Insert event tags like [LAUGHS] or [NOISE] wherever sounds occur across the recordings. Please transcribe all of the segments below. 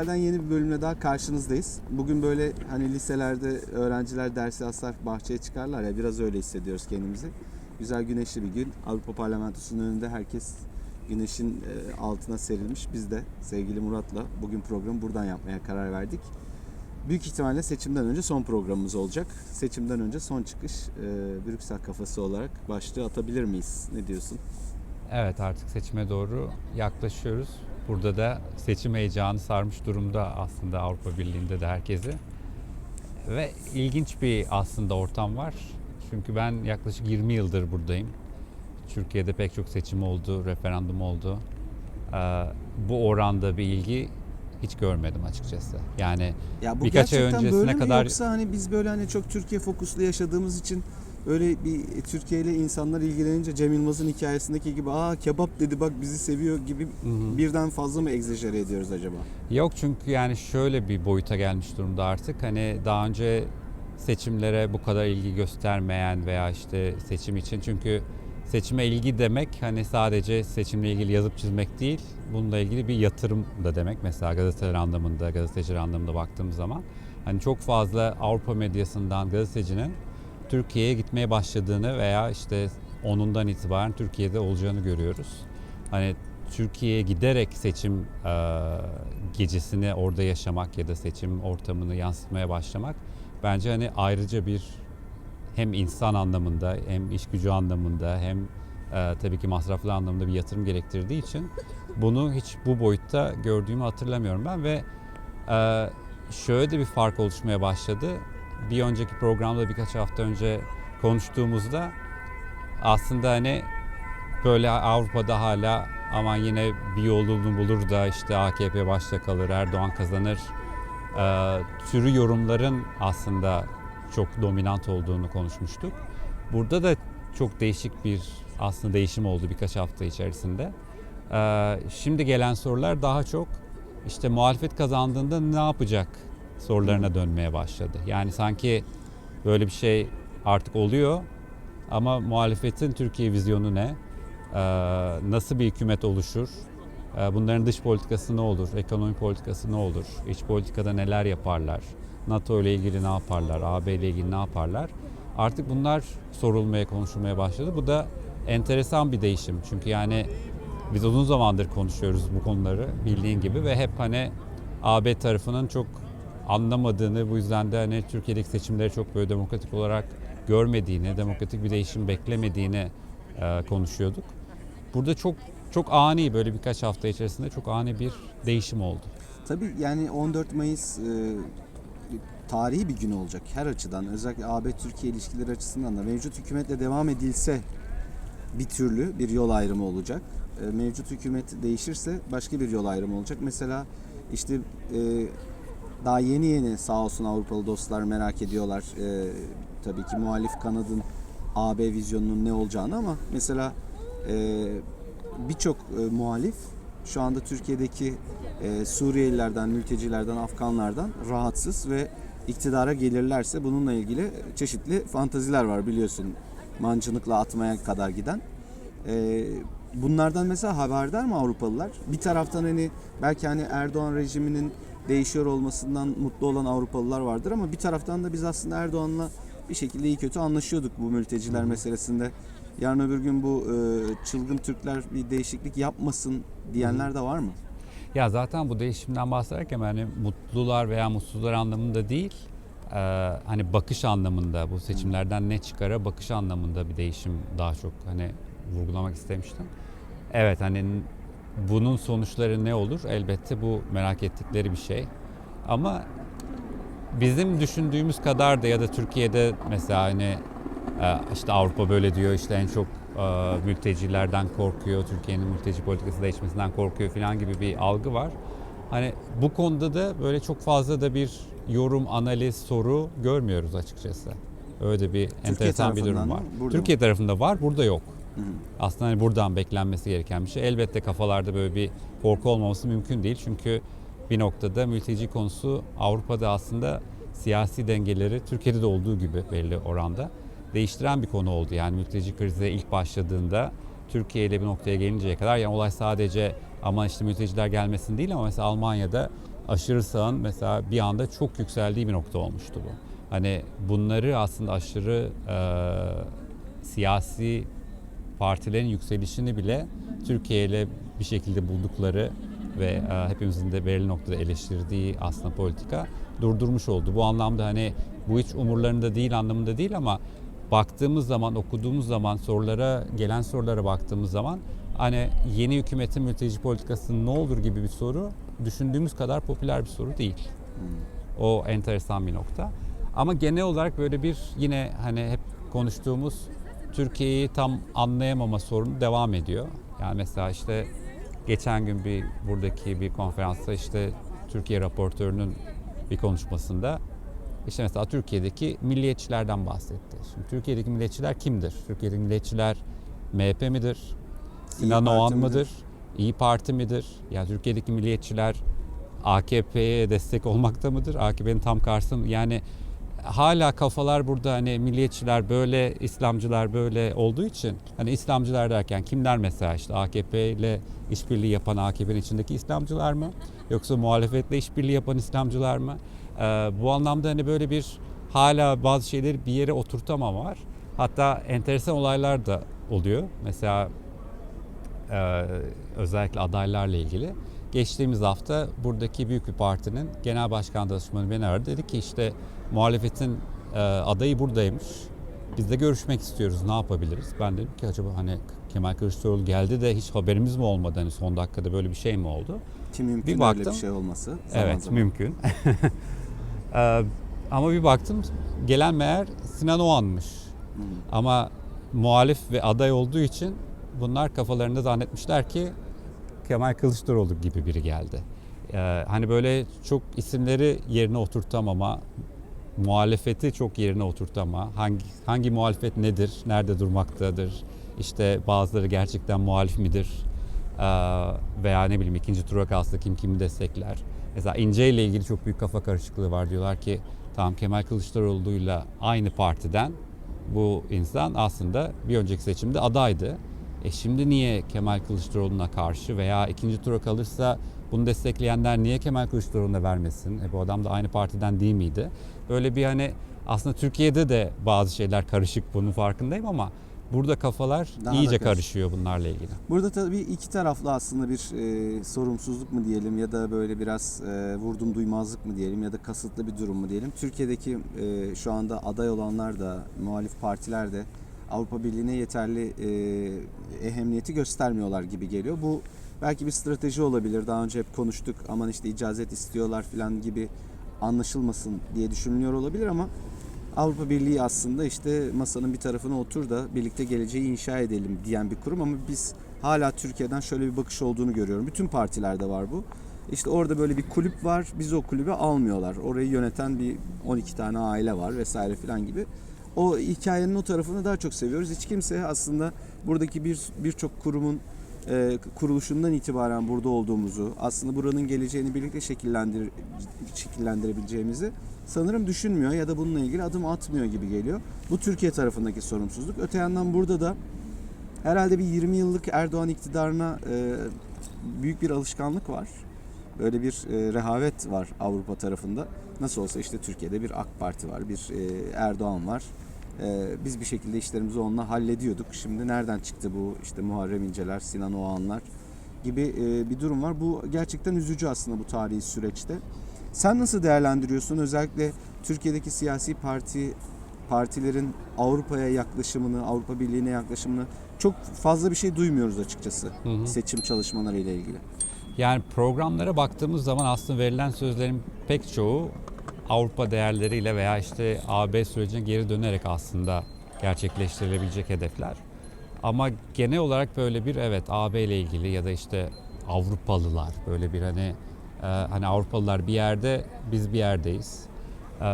Brüksel'den yeni bir bölümle daha karşınızdayız. Bugün böyle hani liselerde öğrenciler dersi aslar bahçeye çıkarlar ya biraz öyle hissediyoruz kendimizi. Güzel güneşli bir gün. Avrupa Parlamentosu'nun önünde herkes güneşin e, altına serilmiş. Biz de sevgili Murat'la bugün programı buradan yapmaya karar verdik. Büyük ihtimalle seçimden önce son programımız olacak. Seçimden önce son çıkış e, Brüksel kafası olarak başlığı atabilir miyiz? Ne diyorsun? Evet artık seçime doğru yaklaşıyoruz. Burada da seçim heyecanı sarmış durumda aslında Avrupa Birliği'nde de herkesi. Ve ilginç bir aslında ortam var. Çünkü ben yaklaşık 20 yıldır buradayım. Türkiye'de pek çok seçim oldu, referandum oldu. Ee, bu oranda bir ilgi hiç görmedim açıkçası. Yani Ya bu Birkaç ay öncesine böyle mi kadar- yoksa hani biz böyle hani çok Türkiye fokuslu yaşadığımız için öyle bir Türkiye ile insanlar ilgilenince Cem Yılmaz'ın hikayesindeki gibi aa kebap dedi bak bizi seviyor gibi birden fazla mı egzajere ediyoruz acaba? Yok çünkü yani şöyle bir boyuta gelmiş durumda artık. Hani daha önce seçimlere bu kadar ilgi göstermeyen veya işte seçim için çünkü seçime ilgi demek hani sadece seçimle ilgili yazıp çizmek değil. Bununla ilgili bir yatırım da demek. Mesela gazeteler anlamında, gazeteciler anlamında baktığımız zaman hani çok fazla Avrupa medyasından gazetecinin Türkiye'ye gitmeye başladığını veya işte onundan itibaren Türkiye'de olacağını görüyoruz. Hani Türkiye'ye giderek seçim e, gecesini orada yaşamak ya da seçim ortamını yansıtmaya başlamak bence hani ayrıca bir hem insan anlamında hem iş gücü anlamında hem e, tabii ki masraflı anlamda bir yatırım gerektirdiği için bunu hiç bu boyutta gördüğümü hatırlamıyorum ben ve e, şöyle de bir fark oluşmaya başladı. Bir önceki programda birkaç hafta önce konuştuğumuzda aslında hani böyle Avrupa'da hala aman yine bir yolunu bulur da işte AKP başta kalır, Erdoğan kazanır e, türü yorumların aslında çok dominant olduğunu konuşmuştuk. Burada da çok değişik bir aslında değişim oldu birkaç hafta içerisinde. E, şimdi gelen sorular daha çok işte muhalefet kazandığında ne yapacak sorularına dönmeye başladı. Yani sanki böyle bir şey artık oluyor ama muhalefetin Türkiye vizyonu ne? Ee, nasıl bir hükümet oluşur? Ee, bunların dış politikası ne olur? Ekonomi politikası ne olur? İç politikada neler yaparlar? NATO ile ilgili ne yaparlar? AB ile ilgili ne yaparlar? Artık bunlar sorulmaya, konuşulmaya başladı. Bu da enteresan bir değişim. Çünkü yani biz uzun zamandır konuşuyoruz bu konuları bildiğin gibi ve hep hani AB tarafının çok anlamadığını bu yüzden de hani Türkiye'deki seçimleri çok böyle demokratik olarak görmediğini, demokratik bir değişim beklemediğini e, konuşuyorduk. Burada çok çok ani böyle birkaç hafta içerisinde çok ani bir değişim oldu. Tabii yani 14 Mayıs e, tarihi bir gün olacak her açıdan. Özellikle AB-Türkiye ilişkileri açısından da mevcut hükümetle devam edilse bir türlü bir yol ayrımı olacak. E, mevcut hükümet değişirse başka bir yol ayrımı olacak. Mesela işte e, daha yeni yeni sağ olsun Avrupalı dostlar merak ediyorlar. E, tabii ki muhalif kanadın AB vizyonunun ne olacağını ama mesela e, birçok e, muhalif şu anda Türkiye'deki e, Suriyelilerden, mültecilerden, Afganlardan rahatsız ve iktidara gelirlerse bununla ilgili çeşitli fantaziler var biliyorsun. Mancınıkla atmaya kadar giden. E, bunlardan mesela haberdar mı Avrupalılar? Bir taraftan hani belki hani Erdoğan rejiminin değişiyor olmasından mutlu olan Avrupalılar vardır ama bir taraftan da biz aslında Erdoğan'la bir şekilde iyi kötü anlaşıyorduk bu mülteciler meselesinde. Yarın öbür gün bu e, çılgın Türkler bir değişiklik yapmasın diyenler de var mı? Ya zaten bu değişimden bahsederken hani mutlular veya mutsuzlar anlamında değil, e, hani bakış anlamında bu seçimlerden ne çıkara bakış anlamında bir değişim daha çok hani vurgulamak istemiştim. Evet hani bunun sonuçları ne olur? Elbette bu merak ettikleri bir şey. Ama bizim düşündüğümüz kadar da ya da Türkiye'de mesela hani e, işte Avrupa böyle diyor işte en çok e, mültecilerden korkuyor, Türkiye'nin mülteci politikası değişmesinden korkuyor falan gibi bir algı var. Hani bu konuda da böyle çok fazla da bir yorum, analiz, soru görmüyoruz açıkçası. Öyle bir enteresan bir durum var. mı? Türkiye tarafında var, burada yok. Hı hı. Aslında hani buradan beklenmesi gereken bir şey. Elbette kafalarda böyle bir korku olmaması mümkün değil. Çünkü bir noktada mülteci konusu Avrupa'da aslında siyasi dengeleri Türkiye'de de olduğu gibi belli oranda değiştiren bir konu oldu. Yani mülteci krizi ilk başladığında Türkiye ile bir noktaya gelinceye kadar yani olay sadece ama işte mülteciler gelmesin değil ama mesela Almanya'da aşırı sağın mesela bir anda çok yükseldiği bir nokta olmuştu bu. Hani bunları aslında aşırı e, siyasi partilerin yükselişini bile Türkiye ile bir şekilde buldukları ve e, hepimizin de belirli noktada eleştirdiği aslında politika durdurmuş oldu. Bu anlamda hani bu hiç umurlarında değil anlamında değil ama baktığımız zaman, okuduğumuz zaman, sorulara gelen sorulara baktığımız zaman hani yeni hükümetin mülteci politikası ne olur gibi bir soru düşündüğümüz kadar popüler bir soru değil. O enteresan bir nokta. Ama genel olarak böyle bir yine hani hep konuştuğumuz Türkiye'yi tam anlayamama sorunu devam ediyor. Yani mesela işte geçen gün bir buradaki bir konferansta işte Türkiye raportörünün bir konuşmasında işte mesela Türkiye'deki milliyetçilerden bahsetti. Şimdi Türkiye'deki milliyetçiler kimdir? Türkiye'deki milliyetçiler MHP midir? Sinan Oğan midir? mıdır? İyi Parti midir? Yani Türkiye'deki milliyetçiler AKP'ye destek olmakta mıdır? AKP'nin tam karşısında? Yani hala kafalar burada hani milliyetçiler böyle, İslamcılar böyle olduğu için hani İslamcılar derken kimler mesela işte AKP ile işbirliği yapan AKP'nin içindeki İslamcılar mı? Yoksa muhalefetle işbirliği yapan İslamcılar mı? Ee, bu anlamda hani böyle bir hala bazı şeyleri bir yere oturtamama var. Hatta enteresan olaylar da oluyor. Mesela e, özellikle adaylarla ilgili. Geçtiğimiz hafta buradaki büyük bir partinin genel başkan danışmanı beni aradı. Dedi ki işte muhalefetin e, adayı buradaymış. Biz de görüşmek istiyoruz. Ne yapabiliriz? Ben dedim ki acaba hani Kemal Kılıçdaroğlu geldi de hiç haberimiz mi olmadı? Hani son dakikada böyle bir şey mi oldu? Ki mümkün Bir öyle baktım. bir şey olması. Zaman evet zaman. mümkün. Ee, [LAUGHS] ama bir baktım gelen meğer Sinan Oğan'mış. Hmm. Ama muhalif ve aday olduğu için bunlar kafalarında zannetmişler ki Kemal Kılıçdaroğlu gibi biri geldi. Ee, hani böyle çok isimleri yerine oturtamama, muhalefeti çok yerine oturtama, hangi hangi muhalefet nedir, nerede durmaktadır, işte bazıları gerçekten muhalif midir Ee, veya ne bileyim ikinci tura kalsa kim kimi destekler. Mesela İnce ile ilgili çok büyük kafa karışıklığı var diyorlar ki tamam Kemal Kılıçdaroğlu'yla aynı partiden bu insan aslında bir önceki seçimde adaydı. E şimdi niye Kemal Kılıçdaroğlu'na karşı veya ikinci tura kalırsa bunu destekleyenler niye Kemal Kılıçdaroğlu'na vermesin? E bu adam da aynı partiden değil miydi? Böyle bir hani aslında Türkiye'de de bazı şeyler karışık bunun farkındayım ama burada kafalar Daha da iyice karışık. karışıyor bunlarla ilgili. Burada tabii iki taraflı aslında bir e, sorumsuzluk mu diyelim ya da böyle biraz e, vurdum duymazlık mı diyelim ya da kasıtlı bir durum mu diyelim. Türkiye'deki e, şu anda aday olanlar da muhalif partiler de Avrupa Birliği'ne yeterli e, ehemmiyeti göstermiyorlar gibi geliyor. Bu belki bir strateji olabilir. Daha önce hep konuştuk aman işte icazet istiyorlar falan gibi anlaşılmasın diye düşünülüyor olabilir ama Avrupa Birliği aslında işte masanın bir tarafına otur da birlikte geleceği inşa edelim diyen bir kurum ama biz hala Türkiye'den şöyle bir bakış olduğunu görüyorum. Bütün partilerde var bu. İşte orada böyle bir kulüp var. Biz o kulübe almıyorlar. Orayı yöneten bir 12 tane aile var vesaire filan gibi. O hikayenin o tarafını daha çok seviyoruz. Hiç kimse aslında buradaki bir birçok kurumun e, kuruluşundan itibaren burada olduğumuzu, aslında buranın geleceğini birlikte şekillendir şekillendirebileceğimizi sanırım düşünmüyor ya da bununla ilgili adım atmıyor gibi geliyor. Bu Türkiye tarafındaki sorumsuzluk. Öte yandan burada da herhalde bir 20 yıllık Erdoğan iktidarına e, büyük bir alışkanlık var. Böyle bir e, rehavet var Avrupa tarafında. Nasıl olsa işte Türkiye'de bir AK Parti var, bir e, Erdoğan var. E, biz bir şekilde işlerimizi onunla hallediyorduk. Şimdi nereden çıktı bu işte Muharrem İnceler, Sinan Oğanlar gibi e, bir durum var. Bu gerçekten üzücü aslında bu tarihi süreçte. Sen nasıl değerlendiriyorsun özellikle Türkiye'deki siyasi parti partilerin Avrupa'ya yaklaşımını, Avrupa Birliği'ne yaklaşımını çok fazla bir şey duymuyoruz açıkçası Hı hı. seçim çalışmaları ile ilgili. Yani programlara baktığımız zaman aslında verilen sözlerin pek çoğu Avrupa değerleriyle veya işte AB sürecine geri dönerek aslında gerçekleştirilebilecek hedefler. Ama genel olarak böyle bir evet AB ile ilgili ya da işte Avrupalılar böyle bir hani e, hani Avrupalılar bir yerde biz bir yerdeyiz. E,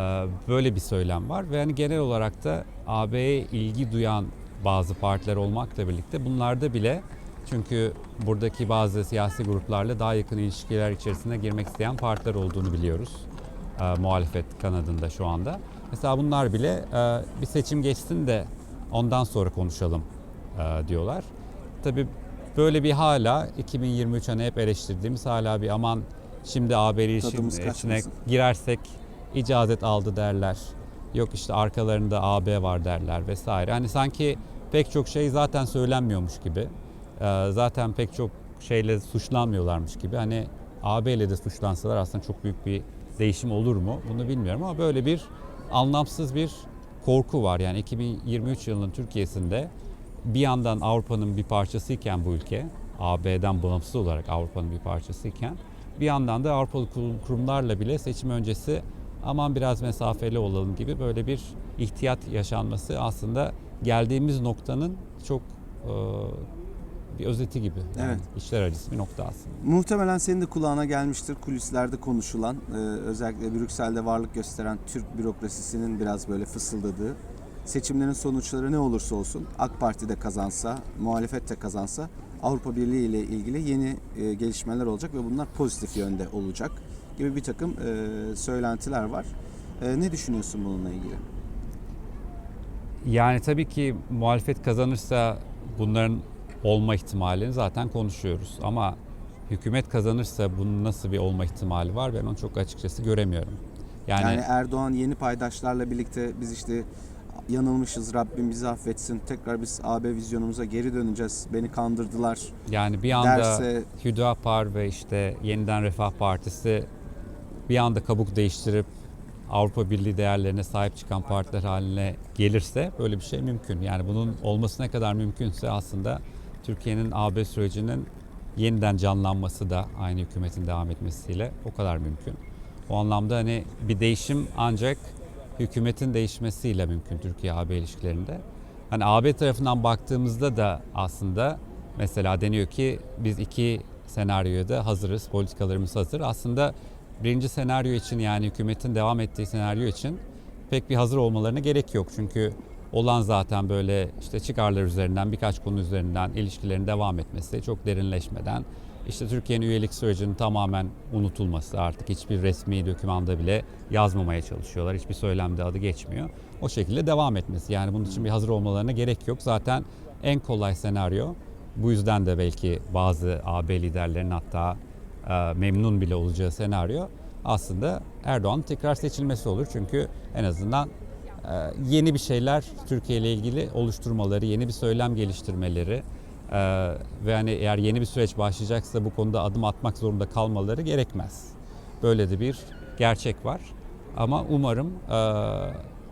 böyle bir söylem var ve hani genel olarak da AB'ye ilgi duyan bazı partiler olmakla birlikte bunlarda bile çünkü buradaki bazı siyasi gruplarla daha yakın ilişkiler içerisine girmek isteyen partiler olduğunu biliyoruz. E, muhalefet kanadında şu anda. Mesela bunlar bile e, bir seçim geçsin de ondan sonra konuşalım e, diyorlar. Tabii böyle bir hala 2023 hani hep eleştirdiğimiz hala bir aman Şimdi AB'li işin içine girersek icazet aldı derler. Yok işte arkalarında AB var derler vesaire. Hani sanki pek çok şey zaten söylenmiyormuş gibi. Ee, zaten pek çok şeyle suçlanmıyorlarmış gibi. Hani AB ile de suçlansalar aslında çok büyük bir değişim olur mu? Bunu bilmiyorum ama böyle bir anlamsız bir korku var. Yani 2023 yılının Türkiye'sinde bir yandan Avrupa'nın bir parçasıyken bu ülke, AB'den bağımsız olarak Avrupa'nın bir parçasıyken bir yandan da Avrupalı kurum- kurumlarla bile seçim öncesi aman biraz mesafeli olalım gibi böyle bir ihtiyat yaşanması aslında geldiğimiz noktanın çok e, bir özeti gibi. Yani Evet. işler acısı bir nokta aslında. Muhtemelen senin de kulağına gelmiştir kulislerde konuşulan, e, özellikle Brüksel'de varlık gösteren Türk bürokrasisinin biraz böyle fısıldadığı seçimlerin sonuçları ne olursa olsun AK Parti de kazansa, muhalefet de kazansa Avrupa Birliği ile ilgili yeni e, gelişmeler olacak ve bunlar pozitif yönde olacak gibi bir takım e, söylentiler var. E, ne düşünüyorsun bununla ilgili? Yani tabii ki muhalefet kazanırsa bunların olma ihtimalini zaten konuşuyoruz. Ama hükümet kazanırsa bunun nasıl bir olma ihtimali var ben onu çok açıkçası göremiyorum. Yani, Yani, Erdoğan yeni paydaşlarla birlikte biz işte yanılmışız Rabbim bizi affetsin tekrar biz AB vizyonumuza geri döneceğiz beni kandırdılar yani bir anda derse Hüdapar ve işte yeniden Refah Partisi bir anda kabuk değiştirip Avrupa Birliği değerlerine sahip çıkan partiler haline gelirse böyle bir şey mümkün. Yani bunun olması ne kadar mümkünse aslında Türkiye'nin AB sürecinin yeniden canlanması da aynı hükümetin devam etmesiyle o kadar mümkün. O anlamda hani bir değişim ancak hükümetin değişmesiyle mümkün Türkiye-AB ilişkilerinde. Hani AB tarafından baktığımızda da aslında mesela deniyor ki biz iki senaryoya da hazırız, politikalarımız hazır. Aslında birinci senaryo için yani hükümetin devam ettiği senaryo için pek bir hazır olmalarına gerek yok. Çünkü olan zaten böyle işte çıkarlar üzerinden birkaç konu üzerinden ilişkilerin devam etmesi, çok derinleşmeden işte Türkiye'nin üyelik sürecinin tamamen unutulması artık hiçbir resmi dokümanda bile yazmamaya çalışıyorlar. Hiçbir söylemde adı geçmiyor. O şekilde devam etmesi. Yani bunun için bir hazır olmalarına gerek yok. Zaten en kolay senaryo bu yüzden de belki bazı AB liderlerinin hatta e, memnun bile olacağı senaryo aslında Erdoğan'ın tekrar seçilmesi olur. Çünkü en azından yeni bir şeyler Türkiye ile ilgili oluşturmaları, yeni bir söylem geliştirmeleri e, ve hani eğer yeni bir süreç başlayacaksa bu konuda adım atmak zorunda kalmaları gerekmez. Böyle de bir gerçek var. Ama umarım e,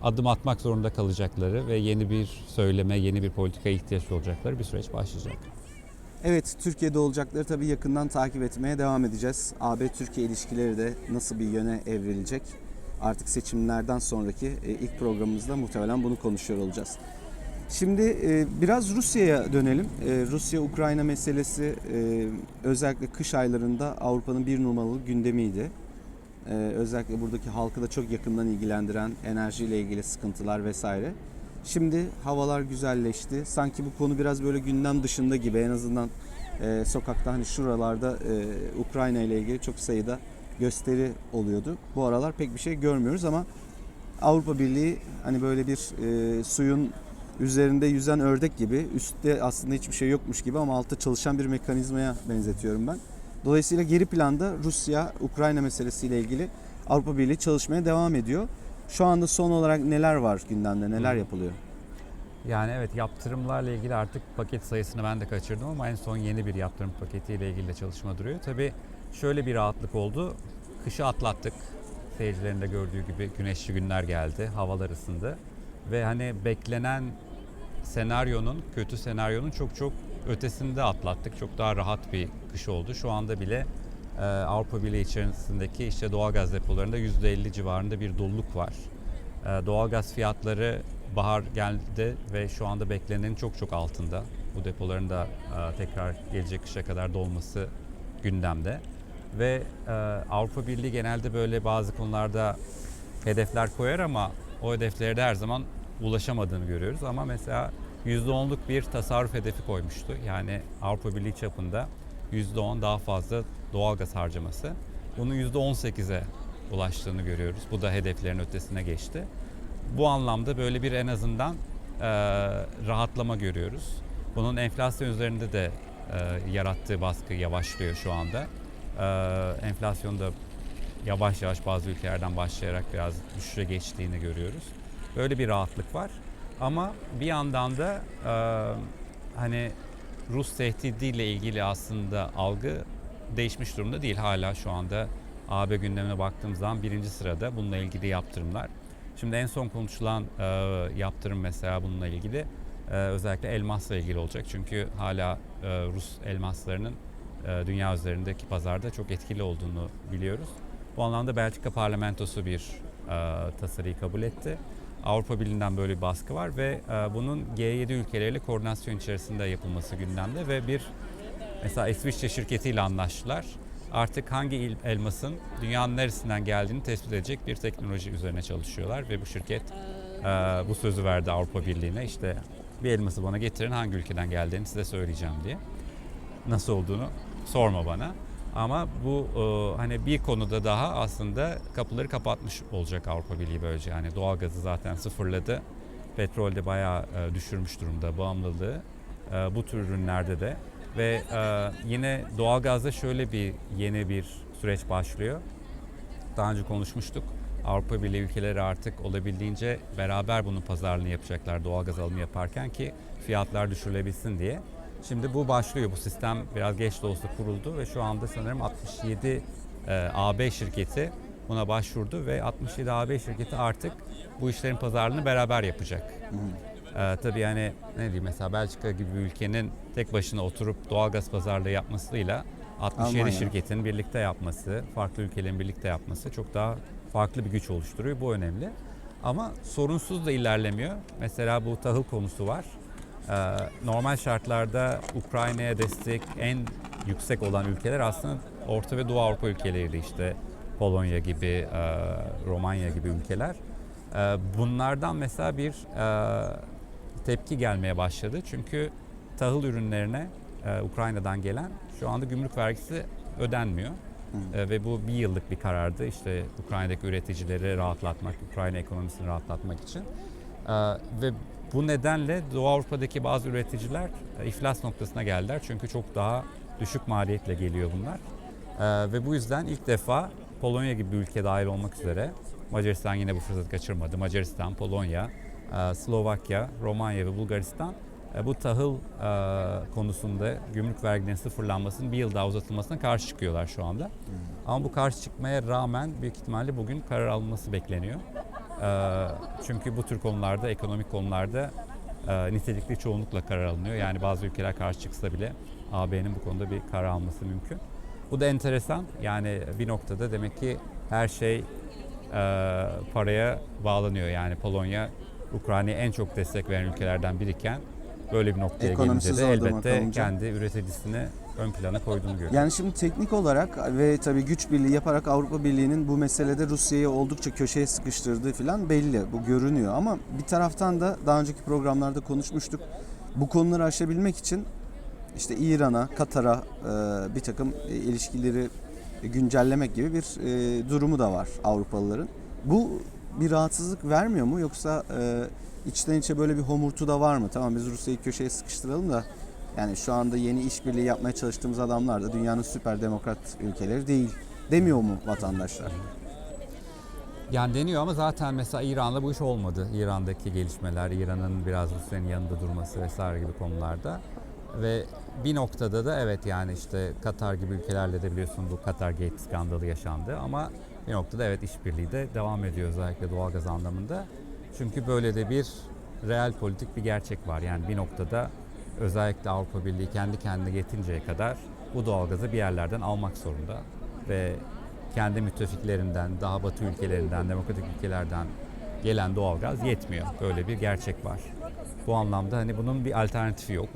adım atmak zorunda kalacakları ve yeni bir söyleme, yeni bir politikaya ihtiyaç olacakları bir süreç başlayacak. Evet, Türkiye'de olacakları tabii yakından takip etmeye devam edeceğiz. AB-Türkiye ilişkileri de nasıl bir yöne evrilecek? Artık seçimlerden sonraki e, ilk programımızda muhtemelen bunu konuşuyor olacağız. Şimdi e, biraz Rusya'ya dönelim. E, Rusya-Ukrayna meselesi özellikle kış aylarında Avrupa'nın bir numaralı gündemiydi. Özellikle buradaki halkı da çok yakından ilgilendiren enerjiyle ilgili sıkıntılar vesaire. Şimdi havalar güzelleşti. Sanki bu konu biraz böyle gündem dışında gibi en azından sokakta hani şuralarda Ukrayna ile ilgili çok sayıda gösteri oluyordu. Bu aralar pek bir şey görmüyoruz ama Avrupa Birliği hani böyle bir e, suyun üzerinde yüzen ördek gibi üstte aslında hiçbir şey yokmuş gibi ama altta çalışan bir mekanizmaya benzetiyorum ben. Dolayısıyla geri planda Rusya Ukrayna meselesiyle ilgili Avrupa Birliği çalışmaya devam ediyor. Şu anda son olarak neler var gündemde, neler yapılıyor? Yani evet yaptırımlarla ilgili artık paket sayısını ben de kaçırdım ama en son yeni bir yaptırım paketiyle ilgili de çalışma duruyor. Tabii şöyle bir rahatlık oldu. Kışı atlattık. Seyircilerin de gördüğü gibi güneşli günler geldi. Havalar ısındı. Ve hani beklenen senaryonun, kötü senaryonun çok çok ötesinde atlattık. Çok daha rahat bir kış oldu. Şu anda bile e, Avrupa Birliği içerisindeki işte doğalgaz depolarında %50 civarında bir doluluk var. E, doğalgaz fiyatları bahar geldi ve şu anda beklenenin çok çok altında. Bu depoların da e, tekrar gelecek kışa kadar dolması gündemde. Ve e, Avrupa Birliği genelde böyle bazı konularda hedefler koyar ama o hedeflere de her zaman ulaşamadığını görüyoruz. Ama mesela %10'luk bir tasarruf hedefi koymuştu. Yani Avrupa Birliği çapında %10 daha fazla doğalgaz harcaması. Bunun %18'e ulaştığını görüyoruz. Bu da hedeflerin ötesine geçti. Bu anlamda böyle bir en azından e, rahatlama görüyoruz. Bunun enflasyon üzerinde de e, yarattığı baskı yavaşlıyor şu anda. Ee, enflasyon da yavaş yavaş bazı ülkelerden başlayarak biraz düşüşe geçtiğini görüyoruz. Böyle bir rahatlık var. Ama bir yandan da e, hani Rus tehdidiyle ilgili aslında algı değişmiş durumda değil. Hala şu anda AB gündemine baktığımız zaman birinci sırada bununla ilgili yaptırımlar. Şimdi en son konuşulan e, yaptırım mesela bununla ilgili e, özellikle elmasla ilgili olacak. Çünkü hala e, Rus elmaslarının e, dünya üzerindeki pazarda çok etkili olduğunu biliyoruz. Bu anlamda Belçika parlamentosu bir e, tasarıyı kabul etti. Avrupa Birliği'nden böyle bir baskı var ve e, bunun G7 ülkeleriyle koordinasyon içerisinde yapılması gündemde ve bir mesela İsviçre şirketiyle anlaştılar. Artık hangi elmasın dünyanın neresinden geldiğini tespit edecek bir teknoloji üzerine çalışıyorlar ve bu şirket e, bu sözü verdi Avrupa Birliği'ne işte bir elması bana getirin hangi ülkeden geldiğini size söyleyeceğim diye. Nasıl olduğunu sorma bana. Ama bu e, hani bir konuda daha aslında kapıları kapatmış olacak Avrupa Birliği böylece. Yani doğalgazı zaten sıfırladı. Petrolde bayağı e, düşürmüş durumda bağımlılığı. E, bu tür ürünlerde de ve e, yine doğalgazda şöyle bir yeni bir süreç başlıyor. Daha önce konuşmuştuk. Avrupa Birliği ülkeleri artık olabildiğince beraber bunun pazarlığını yapacaklar doğalgaz alımı yaparken ki fiyatlar düşürülebilsin diye. Şimdi bu başlıyor. Bu sistem biraz geç de olsa kuruldu ve şu anda sanırım 67 e, AB şirketi buna başvurdu ve 67 AB şirketi artık bu işlerin pazarlığını beraber yapacak. Ee, tabii yani ne diyeyim mesela Belçika gibi bir ülkenin tek başına oturup doğalgaz pazarlığı yapmasıyla 67 Almanya. şirketin birlikte yapması, farklı ülkelerin birlikte yapması çok daha farklı bir güç oluşturuyor. Bu önemli. Ama sorunsuz da ilerlemiyor. Mesela bu tahıl konusu var. Ee, normal şartlarda Ukrayna'ya destek en yüksek olan ülkeler aslında Orta ve Doğu Avrupa ülkeleriydi işte Polonya gibi, e, Romanya gibi ülkeler. Ee, bunlardan mesela bir e, tepki gelmeye başladı. Çünkü tahıl ürünlerine e, Ukrayna'dan gelen şu anda gümrük vergisi ödenmiyor. E, ve bu bir yıllık bir karardı. İşte Ukrayna'daki üreticileri rahatlatmak, Ukrayna ekonomisini rahatlatmak için. Ve bu nedenle Doğu Avrupa'daki bazı üreticiler e, iflas noktasına geldiler. Çünkü çok daha düşük maliyetle geliyor bunlar. E, ve bu yüzden ilk defa Polonya gibi bir ülke dahil olmak üzere Macaristan yine bu fırsatı kaçırmadı. Macaristan, Polonya, e, Slovakya, Romanya ve Bulgaristan e, bu tahıl e, konusunda gümrük vergilerinin sıfırlanmasının bir yıl daha uzatılmasına karşı çıkıyorlar şu anda. Ama bu karşı çıkmaya rağmen büyük ihtimalle bugün karar alınması bekleniyor. E, Çünkü bu tür konularda, ekonomik konularda e, nitelikli çoğunlukla karar alınıyor. Yani bazı ülkeler karşı çıksa bile AB'nin bu konuda bir karar alması mümkün. Bu da enteresan. Yani bir noktada demek ki her şey e, paraya bağlanıyor. Yani Polonya Ukrayna'ya en çok destek veren ülkelerden biriken böyle bir noktaya Ekonomisi gelince de zor duruma elbette kalınca. kendi üreticisini ön plana koyduğunu görüyoruz. Yani şimdi teknik olarak ve tabii güç birliği yaparak Avrupa Birliği'nin bu meselede Rusya'yı oldukça köşeye sıkıştırdığı falan belli. Bu görünüyor ama bir taraftan da daha önceki programlarda konuşmuştuk. Bu konuları aşabilmek için işte İran'a, Katar'a e, bir takım e, ilişkileri güncellemek gibi bir e, durumu da var Avrupalıların. Bu bir rahatsızlık vermiyor mu yoksa içten içe böyle bir homurtu da var mı? Tamam biz Rusya'yı köşeye sıkıştıralım da yani şu anda yeni işbirliği yapmaya çalıştığımız adamlar da dünyanın süper demokrat ülkeleri değil demiyor mu vatandaşlar? Yani deniyor ama zaten mesela İran'da bu iş olmadı. İran'daki gelişmeler, İran'ın biraz Rusya'nın yanında durması vesaire gibi konularda. Ve bir noktada da evet yani işte Katar gibi ülkelerle de biliyorsun bu Katar Gate skandalı yaşandı ama bir noktada evet işbirliği de devam ediyor özellikle doğalgaz anlamında. Çünkü böyle de bir real politik bir gerçek var. Yani bir noktada özellikle Avrupa Birliği kendi kendine yetinceye kadar bu doğalgazı bir yerlerden almak zorunda ve kendi müttefiklerinden, daha batı ülkelerinden, demokratik ülkelerden gelen doğalgaz yetmiyor. Böyle bir gerçek var. Bu anlamda hani bunun bir alternatifi yok.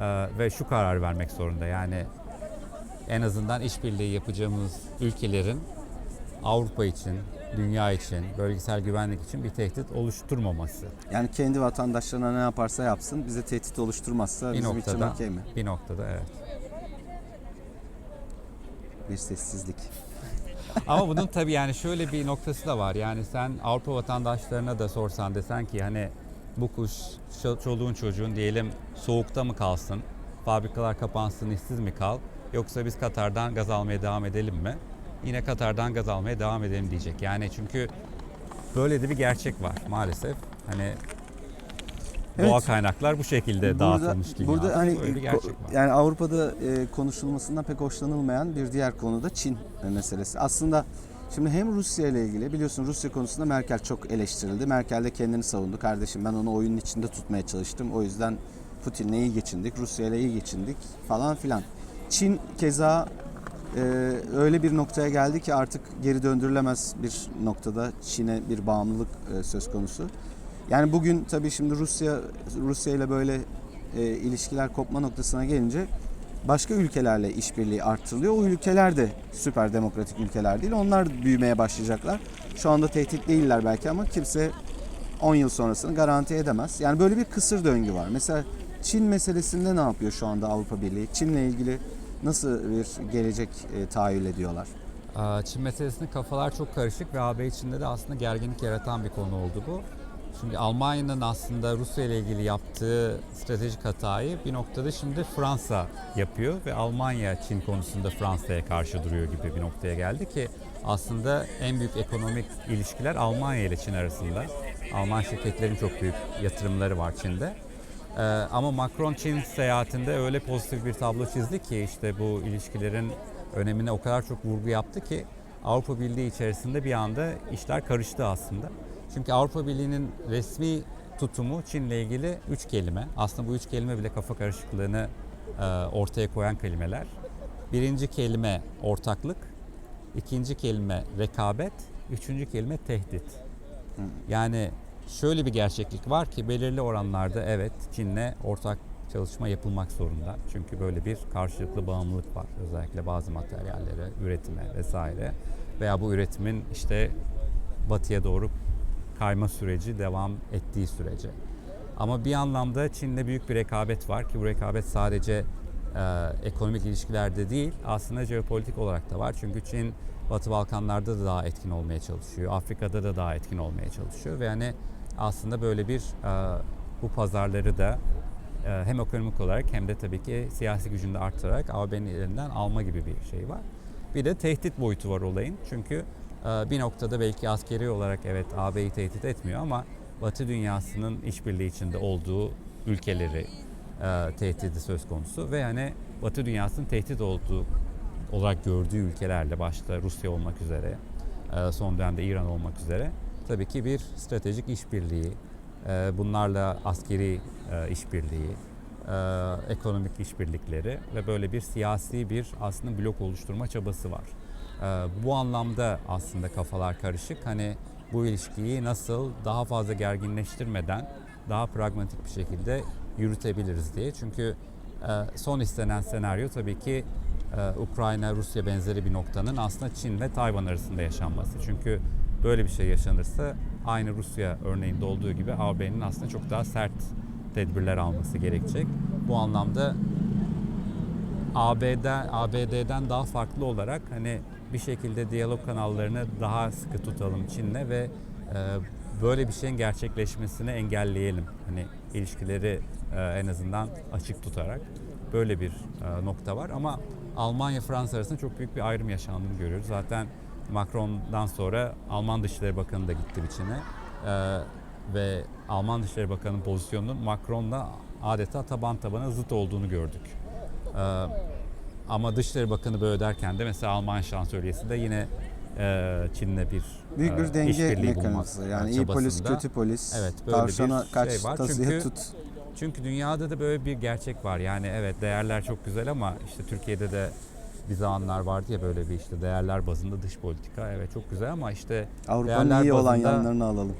Ee, ve şu karar vermek zorunda yani en azından işbirliği yapacağımız ülkelerin Avrupa için, dünya için, bölgesel güvenlik için bir tehdit oluşturmaması. Yani kendi vatandaşlarına ne yaparsa yapsın bize tehdit oluşturmazsa Bir bizim için noktada, okey mi? bir noktada evet. Bir sessizlik. [LAUGHS] Ama bunun tabii yani şöyle bir noktası da var. Yani sen Avrupa vatandaşlarına da sorsan desen ki hani bu kuş ço- çoluğun çocuğun diyelim soğukta mı kalsın, fabrikalar kapansın, işsiz mi kal? Yoksa biz Katar'dan gaz almaya devam edelim mi? Yine Katar'dan gaz almaya devam edelim diyecek. Yani çünkü böyle de bir gerçek var maalesef. Hani Evet. doğal kaynaklar bu şekilde dağıtılmış dünyada. Burada hani yani Avrupa'da e, konuşulmasından pek hoşlanılmayan bir diğer konu da Çin e, meselesi. Aslında şimdi hem Rusya ile ilgili biliyorsun Rusya konusunda Merkel çok eleştirildi. Merkel de kendini savundu. Kardeşim ben onu oyunun içinde tutmaya çalıştım. O yüzden Putin'le iyi geçindik, Rusya ile iyi geçindik falan filan. Çin keza e, öyle bir noktaya geldi ki artık geri döndürülemez bir noktada Çin'e bir bağımlılık e, söz konusu. Yani bugün tabii şimdi Rusya Rusya ile böyle e, ilişkiler kopma noktasına gelince başka ülkelerle işbirliği arttırılıyor. O ülkeler de süper demokratik ülkeler değil. Onlar büyümeye başlayacaklar. Şu anda tehdit değiller belki ama kimse 10 yıl sonrasını garanti edemez. Yani böyle bir kısır döngü var. Mesela Çin meselesinde ne yapıyor şu anda Avrupa Birliği? Çin'le ilgili nasıl bir gelecek e, tahayyül ediyorlar? Çin meselesinde kafalar çok karışık ve AB içinde de aslında gerginlik yaratan bir konu oldu bu. Çünkü Almanya'nın aslında Rusya ile ilgili yaptığı stratejik hatayı bir noktada şimdi Fransa yapıyor ve Almanya Çin konusunda Fransa'ya karşı duruyor gibi bir noktaya geldi ki aslında en büyük ekonomik ilişkiler Almanya ile Çin arasında. Alman şirketlerin çok büyük yatırımları var Çin'de. Ee, ama Macron Çin seyahatinde öyle pozitif bir tablo çizdi ki işte bu ilişkilerin önemine o kadar çok vurgu yaptı ki Avrupa Birliği içerisinde bir anda işler karıştı aslında. Çünkü Avrupa Birliği'nin resmi tutumu Çin'le ilgili üç kelime. Aslında bu üç kelime bile kafa karışıklığını e, ortaya koyan kelimeler. Birinci kelime ortaklık, ikinci kelime rekabet, üçüncü kelime tehdit. Yani şöyle bir gerçeklik var ki belirli oranlarda evet Çin'le ortak çalışma yapılmak zorunda. Çünkü böyle bir karşılıklı bağımlılık var. Özellikle bazı materyallere, üretime vesaire. Veya bu üretimin işte batıya doğru kayma süreci devam ettiği sürece. Ama bir anlamda Çin'le büyük bir rekabet var ki bu rekabet sadece e, ekonomik ilişkilerde değil aslında jeopolitik olarak da var. Çünkü Çin Batı Balkanlarda da daha etkin olmaya çalışıyor. Afrika'da da daha etkin olmaya çalışıyor ve yani aslında böyle bir e, bu pazarları da e, hem ekonomik olarak hem de tabii ki siyasi gücünü de arttırarak AB'nin elinden alma gibi bir şey var. Bir de tehdit boyutu var olayın. Çünkü e, bir noktada belki askeri olarak evet AB'yi tehdit etmiyor ama Batı dünyasının işbirliği içinde olduğu ülkeleri tehdidi söz konusu ve yani Batı dünyasının tehdit olduğu olarak gördüğü ülkelerle başta Rusya olmak üzere son dönemde İran olmak üzere tabii ki bir stratejik işbirliği e, bunlarla askeri e, işbirliği e, ekonomik işbirlikleri ve böyle bir siyasi bir aslında blok oluşturma çabası var. Bu anlamda aslında kafalar karışık. Hani bu ilişkiyi nasıl daha fazla gerginleştirmeden daha pragmatik bir şekilde yürütebiliriz diye. Çünkü son istenen senaryo tabii ki e, Ukrayna-Rusya benzeri bir noktanın aslında Çin ve Tayvan arasında yaşanması. Çünkü böyle bir şey yaşanırsa aynı Rusya örneğinde olduğu gibi AB'nin aslında çok daha sert tedbirler alması gerekecek. Bu anlamda AB'den ABD'den daha farklı olarak hani bir şekilde diyalog kanallarını daha sıkı tutalım Çin'le ve e, böyle bir şeyin gerçekleşmesini engelleyelim. Hani ilişkileri e, en azından açık tutarak böyle bir e, nokta var ama Almanya Fransa arasında çok büyük bir ayrım yaşandığını görüyoruz. Zaten Macron'dan sonra Alman Dışişleri Bakanı da gitti biçime. E, ve Alman Dışişleri Bakanı'nın pozisyonunun Macron'la adeta taban tabana zıt olduğunu gördük. Ee, ama Dışişleri Bakanı böyle derken de mesela Alman şansölyesi de yine e, Çin'le bir Büyük e, bir denge mekanizması. Yani iyi polis, çabasında. kötü polis. Evet, böyle Tavşana bir kaç şey var. Çünkü- tut. Çünkü dünyada da böyle bir gerçek var. Yani evet değerler çok güzel ama işte Türkiye'de de bir zamanlar vardı ya böyle bir işte değerler bazında dış politika. Evet çok güzel ama işte Avrupa'nın iyi olan bazında- yanlarını alalım.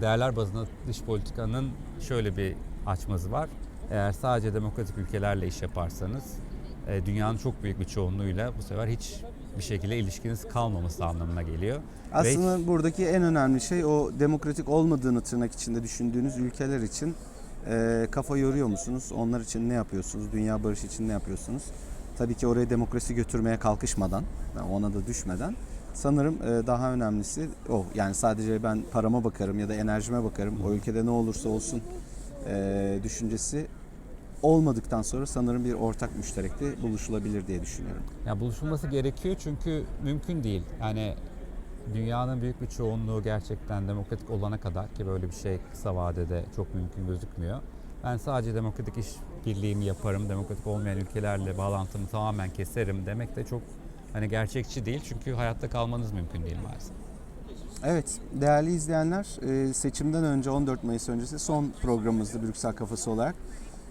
değerler bazında dış politikanın şöyle bir açmazı var. Eğer sadece demokratik ülkelerle iş yaparsanız e, dünyanın çok büyük bir çoğunluğuyla bu sefer hiç bir şekilde ilişkiniz kalmaması anlamına geliyor. Aslında buradaki en önemli şey o demokratik olmadığını tırnak içinde düşündüğünüz ülkeler için e, kafa yoruyor musunuz? Onlar için ne yapıyorsunuz? Dünya barışı için ne yapıyorsunuz? Tabii ki oraya demokrasi götürmeye kalkışmadan, ona da düşmeden sanırım e, daha önemlisi o. Yani sadece ben parama bakarım ya da enerjime bakarım. O ülkede ne olursa olsun e, düşüncesi olmadıktan sonra sanırım bir ortak müşterekte buluşulabilir diye düşünüyorum. Ya buluşulması gerekiyor çünkü mümkün değil. Yani dünyanın büyük bir çoğunluğu gerçekten demokratik olana kadar ki böyle bir şey kısa vadede çok mümkün gözükmüyor. Ben sadece demokratik iş birliğimi yaparım, demokratik olmayan ülkelerle bağlantımı tamamen keserim demek de çok hani gerçekçi değil çünkü hayatta kalmanız mümkün değil maalesef. Evet, değerli izleyenler, e, seçimden önce 14 Mayıs öncesi son programımızdı Brüksel Kafası olarak.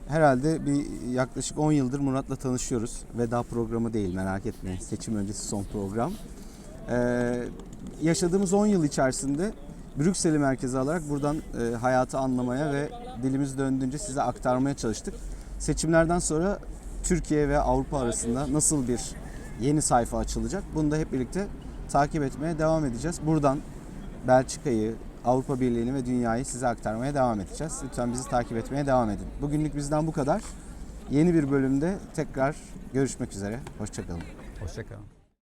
Herhalde bir yaklaşık 10 yıldır Murat'la tanışıyoruz. Veda programı değil merak etmeyin. Seçim öncesi son program. Ee, yaşadığımız 10 yıl içerisinde Brüksel'i merkeze alarak buradan e, hayatı anlamaya ve dilimiz döndüğünce size aktarmaya çalıştık. Seçimlerden sonra Türkiye ve Avrupa arasında nasıl bir yeni sayfa açılacak? Bunu da hep birlikte takip etmeye devam edeceğiz. Buradan Belçika'yı, Avrupa Birliği'ni ve dünyayı size aktarmaya devam edeceğiz. Lütfen bizi takip etmeye devam edin. Bugünlük bizden bu kadar. Yeni bir bölümde tekrar görüşmek üzere. Hoşçakalın. Hoşçakalın.